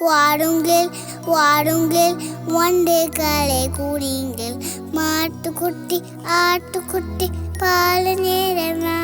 വാടുങ്കിൽ വാടുങ്കിൽ വണ്ടേ കൂടിയെങ്കിൽ മാട്ടുകുട്ടി ആട്ടുകുട്ടി പാൽ നേരമാ